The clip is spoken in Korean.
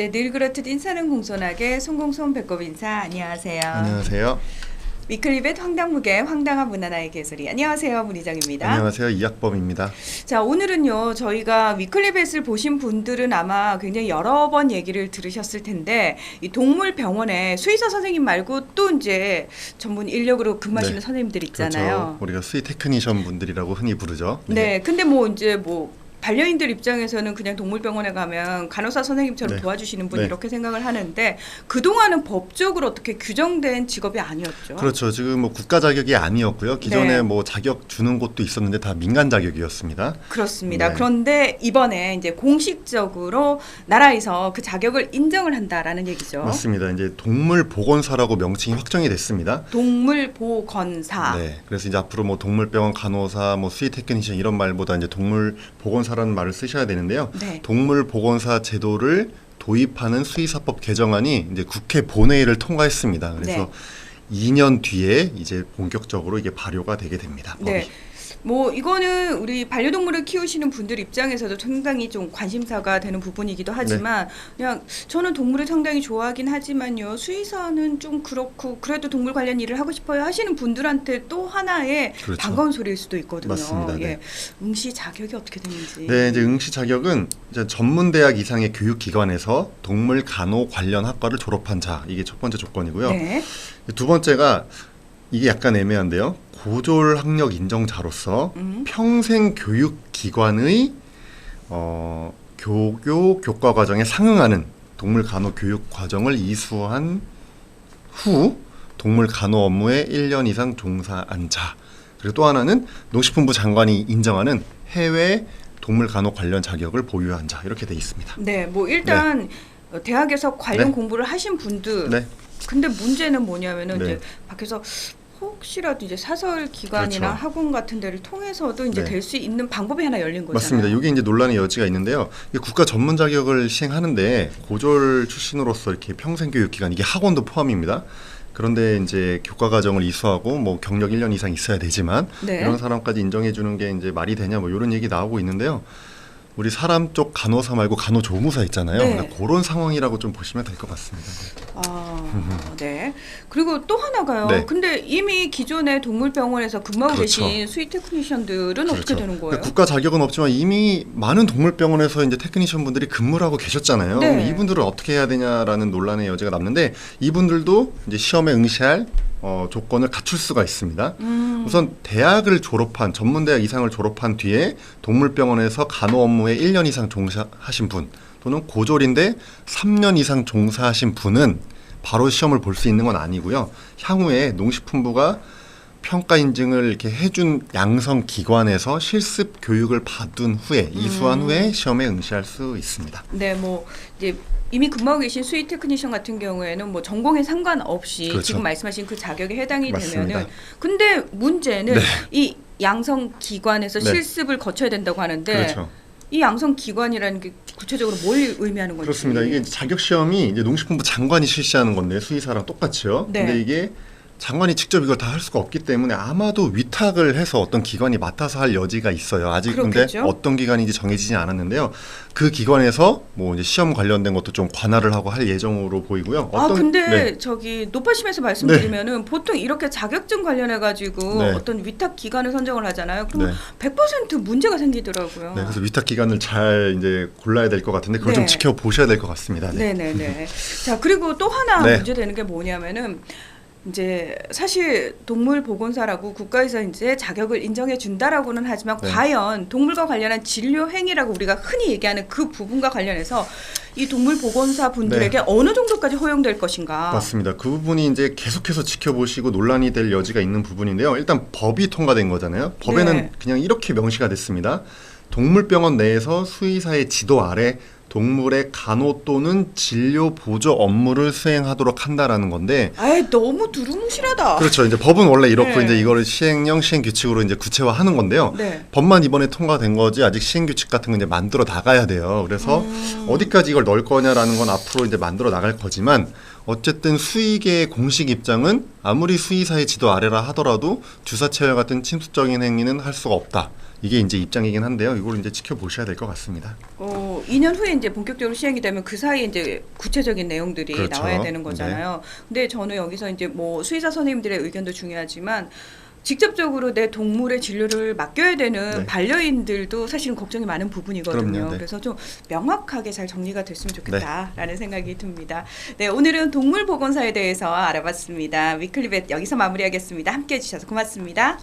네, 늘 그렇듯 인사는 공손하게 송공손 배꼽 인사 안녕하세요. 안녕하세요. 위클리벳 황당무계 황당한 문화나의 개소리 안녕하세요 문희정입니다. 안녕하세요. 이학범입니다. 자 오늘은요 저희가 위클리벳을 보신 분들은 아마 굉장히 여러 번 얘기를 들으셨을 텐데 이 동물병원에 수의사 선생님 말고 또 이제 전문 인력으로 근무하시는 네. 선생님들 있잖아요. 그렇죠. 우리가 수의 테크니션 분들이라고 흔히 부르죠. 네. 근데 뭐 이제 뭐 반려인들 입장에서는 그냥 동물병원에 가면 간호사 선생님처럼 네. 도와주시는 분 네. 이렇게 생각을 하는데 그동안은 법적으로 어떻게 규정된 직업이 아니었죠. 그렇죠. 지금 뭐 국가 자격이 아니었고요. 기존에 네. 뭐 자격 주는 곳도 있었는데 다 민간 자격이었습니다. 그렇습니다. 네. 그런데 이번에 이제 공식적으로 나라에서 그 자격을 인정을 한다라는 얘기죠. 맞습니다. 이제 동물 보건사라고 명칭이 확정이 됐습니다. 동물 보건사. 네. 그래서 이제 앞으로 뭐 동물병원 간호사, 뭐 수의 테크니션 이런 말보다 이제 동물 보건사 라는 말을 쓰셔야 되는데요. 네. 동물 보건사 제도를 도입하는 수의사법 개정안이 이제 국회 본회의를 통과했습니다. 그래서 네. 2년 뒤에 이제 본격적으로 이게 발효가 되게 됩니다. 법이. 네. 뭐 이거는 우리 반려동물을 키우시는 분들 입장에서도 상당히 좀 관심사가 되는 부분이기도 하지만 네. 그냥 저는 동물을 상당히 좋아하긴 하지만요 수의사는 좀 그렇고 그래도 동물 관련 일을 하고 싶어요 하시는 분들한테 또 하나의 그렇죠. 반가운 소리일 수도 있거든요. 맞습니다. 네. 예. 응시 자격이 어떻게 되는지. 네, 이제 응시 자격은 이제 전문 대학 이상의 교육 기관에서 동물 간호 관련 학과를 졸업한 자 이게 첫 번째 조건이고요. 네. 두 번째가 이게 약간 애매한데요. 고졸 학력 인정자로서 음. 평생 교육 기관의 어, 교교 교과 과정에 상응하는 동물 간호 교육 과정을 이수한 후 동물 간호 업무에 1년 이상 종사한 자. 그리고 또 하나는 농식품부 장관이 인정하는 해외 동물 간호 관련 자격을 보유한 자 이렇게 돼 있습니다. 네, 뭐 일단 어, 대학에서 관련 네. 공부를 하신 분들. 네. 근데 문제는 뭐냐면은 네. 이제 밖에서 혹시라도 이제 사설 기관이나 그렇죠. 학원 같은 데를 통해서도 이제 네. 될수 있는 방법이 하나 열린 거잖아요. 맞습니다. 이게 이제 논란의 여지가 있는데요. 이게 국가 전문 자격을 시행하는데 고졸 출신으로서 이렇게 평생 교육 기간 이게 학원도 포함입니다. 그런데 이제 교과 과정을 이수하고 뭐 경력 1년 이상 있어야 되지만 네. 이런 사람까지 인정해 주는 게 이제 말이 되냐 뭐 이런 얘기 나오고 있는데요. 우리 사람 쪽 간호사 말고 간호조무사 있잖아요. 네. 그러니까 그런 상황이라고 좀 보시면 될 것 같습니다. 네. 아, 네. 그리고 또 하나가요. 네. 근데 이미 기존의 동물병원에서 근무하고 그렇죠. 계신 수의 테크니션들은 어떻게 되는 거예요? 그러니까 국가 자격은 없지만 이미 많은 동물병원에서 이제 테크니션 분들이 근무를 하고 계셨잖아요. 네. 그럼 이분들은 어떻게 해야 되냐라는 논란의 여지가 남는데 이분들도 이제 시험에 응시할 어, 조건을 갖출 수가 있습니다. 음, 우선 대학을 졸업한 전문대학 이상을 졸업한 뒤에 동물병원에서 간호 업무에 1년 이상 종사하신 분 또는 고졸인데 3년 이상 종사하신 분은 바로 시험을 볼 수 있는 건 아니고요. 향후에 농식품부가 평가 인증을 이렇게 해준 양성 기관에서 실습 교육을 받은 후에 이수한 음. 후에 시험에 응시할 수 있습니다. 네, 뭐 이제 이미 근무하고 계신 수의 테크니션 같은 경우에는 뭐 전공에 상관없이 그렇죠. 지금 말씀하신 그 자격에 해당이 맞습니다. 되면은 근데 문제는 네. 이 양성 기관에서 네. 실습을 거쳐야 된다고 하는데 그렇죠. 이 양성 기관이라는 게 구체적으로 뭘 의미하는 건지 그렇습니다. 이게 자격 시험이 이제 농식품부 장관이 실시하는 건데 수의사랑 똑같이요. 네. 근데 이게 장관이 직접 이걸 다 할 수가 없기 때문에 아마도 위탁을 해서 어떤 기관이 맡아서 할 여지가 있어요. 아직 근데 그렇겠죠. 어떤 기관인지 정해지지 않았는데요. 그 기관에서 뭐 이제 시험 관련된 것도 좀 관할을 하고 할 예정으로 보이고요. 아 어떤 근데 네. 저기 높아심에서 말씀드리면은 보통 이렇게 자격증 관련해 가지고 네. 어떤 위탁 기관을 선정을 하잖아요. 그럼 네. 100% 문제가 생기더라고요. 네, 그래서 위탁 기관을 잘 이제 골라야 될 것 같은데 그걸 네. 좀 지켜 보셔야 될 것 같습니다. 네. 네네네. 자 그리고 또 하나 네. 문제되는 게 뭐냐면은 이제 사실 동물 보건사라고 국가에서 이제 자격을 인정해 준다라고는 하지만 네. 과연 동물과 관련한 진료 행위라고 우리가 흔히 얘기하는 그 부분과 관련해서 이 동물 보건사 분들에게 어느 정도까지 허용될 것인가? 네. 맞습니다. 그 부분이 이제 계속해서 지켜보시고 논란이 될 여지가 있는 부분인데요. 일단 법이 통과된 거잖아요. 법에는 네. 그냥 이렇게 명시가 됐습니다. 동물병원 내에서 수의사의 지도 아래 동물의 간호 또는 진료 보조 업무를 수행하도록 한다라는 건데 아예 너무 두루뭉실하다. 그렇죠. 이제 법은 원래 이렇고 네. 이제 이거를 시행령 시행 규칙으로 이제 구체화하는 건데요. 네. 법만 이번에 통과된 거지 아직 시행 규칙 같은 거 이제 만들어 나가야 돼요. 그래서 음. 어디까지 이걸 넣을 거냐라는 건 앞으로 이제 만들어 나갈 거지만 어쨌든 수의계의 공식 입장은 아무리 수의사의 지도 아래라 하더라도 주사 체열 같은 침수적인 행위는 할 수가 없다. 이게 이제 입장이긴 한데요. 이걸 이제 지켜보셔야 될 것 같습니다. 어, 뭐 2년 후에 이제 본격적으로 시행이 되면 그 사이에 이제 구체적인 내용들이 그렇죠. 나와야 되는 거잖아요. 근데 저는 여기서 이제 뭐 수의사 선생님들의 의견도 중요하지만 직접적으로 내 동물의 진료를 맡겨야 되는 네. 반려인들도 사실은 걱정이 많은 부분이거든요. 그럼요, 네. 그래서 좀 명확하게 잘 정리가 됐으면 좋겠다라는 생각이 듭니다. 네, 오늘은 동물 보건사에 대해서 알아봤습니다. 위클리벳 여기서 마무리하겠습니다. 함께 해주셔서 고맙습니다.